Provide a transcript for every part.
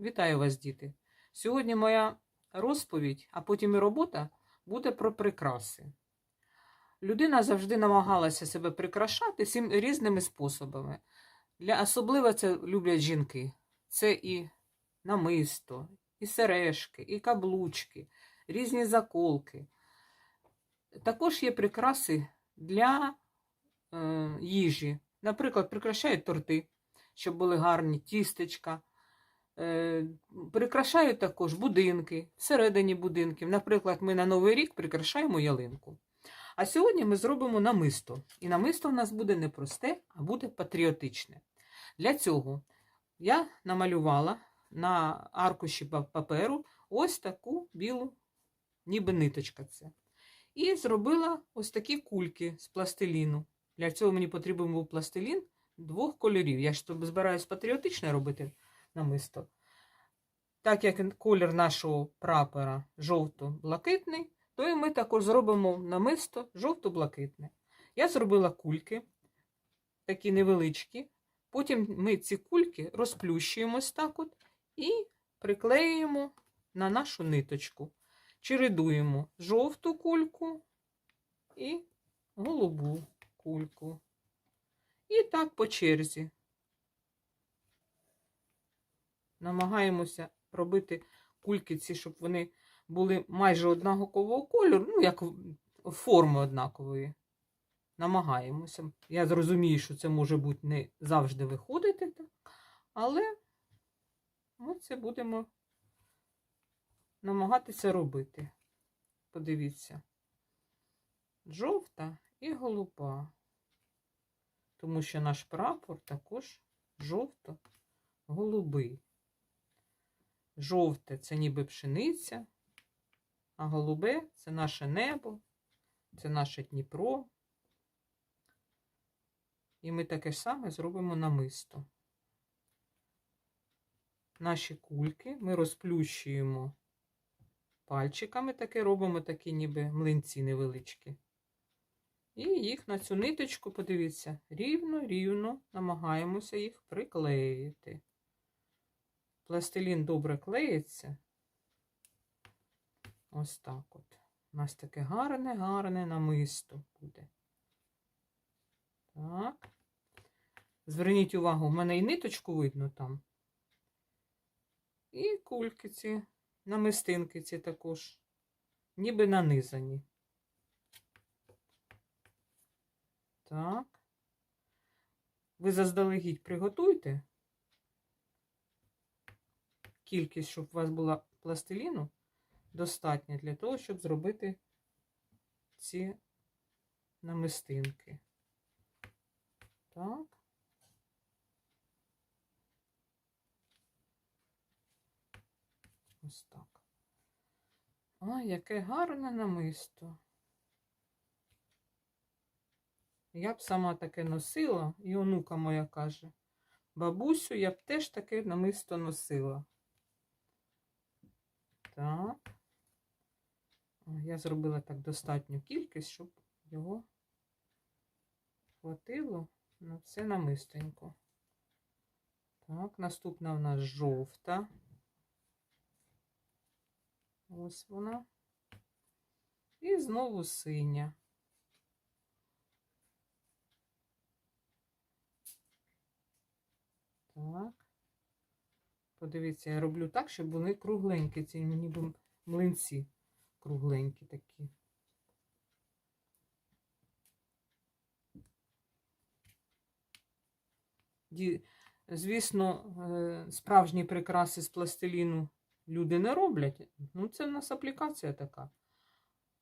Вітаю вас, діти! Сьогодні моя розповідь, а потім і робота буде про прикраси. Людина завжди намагалася себе прикрашати всім різними способами. Для, особливо це люблять жінки. Це і намисто, і сережки, і каблучки, різні заколки. Також є прикраси для е, їжі. Наприклад, прикрашають торти, щоб були гарні, тістечка. Е, Прикрашають також будинки, всередині будинків. Наприклад, ми на Новий рік прикрашаємо ялинку. А сьогодні ми зробимо намисто. І намисто в нас буде не просте, а буде патріотичне. Для цього я намалювала на аркуші паперу ось таку білу, ніби ниточка це. І зробила ось такі кульки з пластиліну. Для цього мені потрібен був пластилін двох кольорів. Я ж збираюсь патріотичне робити намисто. Так як колір нашого прапора жовто-блакитний, то і ми також зробимо намисто жовто-блакитне. Я зробила кульки, такі невеличкі. Потім ми ці кульки розплющуємось так от і приклеюємо на нашу ниточку. Чередуємо жовту кульку і голубу кульку. І так по черзі. Намагаємося робити кульки ці, щоб вони були майже однакового кольору, ну, як форми однакової. Намагаємося. Я зрозумію, що це може бути не завжди виходити, але ми це будемо намагатися робити. Подивіться. Жовта і голуба. Тому що наш прапор також жовто-голубий. Жовте це ніби пшениця, а голубе це наше небо, це наше Дніпро. І ми таке ж саме зробимо намисто. Наші кульки ми розплющуємо пальчиками, таке робимо такі ніби млинці невеличкі. І їх на цю ниточку, подивіться, рівно-рівно намагаємося їх приклеїти. Пластилін добре клеїться. Ось так от. У нас таке гарне, гарне намисто буде. Так. Зверніть увагу, в мене і ниточку видно там. І кульки ці, намистинки ці також, ніби нанизані. Так. Ви заздалегідь приготуйте кількість, щоб у вас була пластиліну, достатня для того, щоб зробити ці намистинки. Так. Ось так. А, яке гарне намисто. Я б сама таке носила, і онука моя каже, бабусю, я б теж таке намисто носила. Так. Я зробила так достатню кількість, щоб його хватило на все намистенько. Так, наступна у нас жовта. Ось вона. І знову синя. Так. Подивіться, я роблю так, щоб вони кругленькі, ці ніби млинці кругленькі такі. Звісно, е, справжні прикраси з пластиліну люди не роблять. Ну, це в нас аплікація така.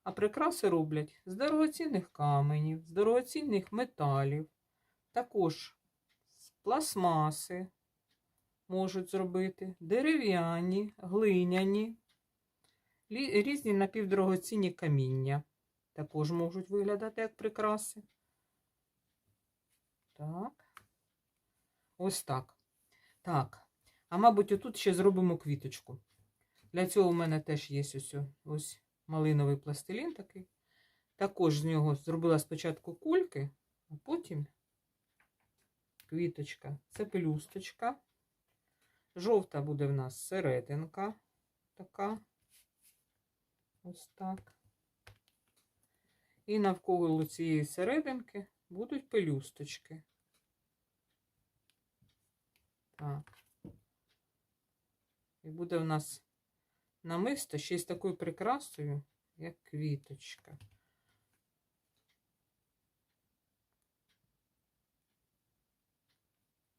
А прикраси роблять з дорогоцінних каменів, з дорогоцінних металів, також з пластмаси можуть зробити, дерев'яні, глиняні, різні напівдорогоцінні каміння. Також можуть виглядати як прикраси. Так. Ось так. Так. А мабуть, отут ще зробимо квіточку. Для цього у мене теж є ось, ось малиновий пластилін такий. Також з нього зробила спочатку кульки, а потім квіточка. Це пелюсточка. Жовта буде в нас серединка така. Ось так. І навколо цієї серединки будуть пелюсточки. Так. І буде в нас намисто ще з такою прикрасою, як квіточка.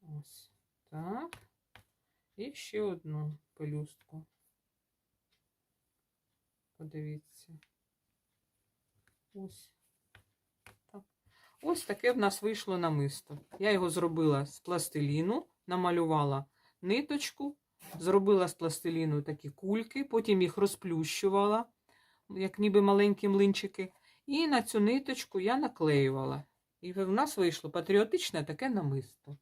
Ось так. І ще одну пелюстку. Подивіться. Ось. Так. Ось таке в нас вийшло намисто. Я його зробила з пластиліну, намалювала ниточку, зробила з пластиліну такі кульки, потім їх розплющувала, як ніби маленькі млинчики. І на цю ниточку я наклеювала. І в нас вийшло патріотичне таке намисто.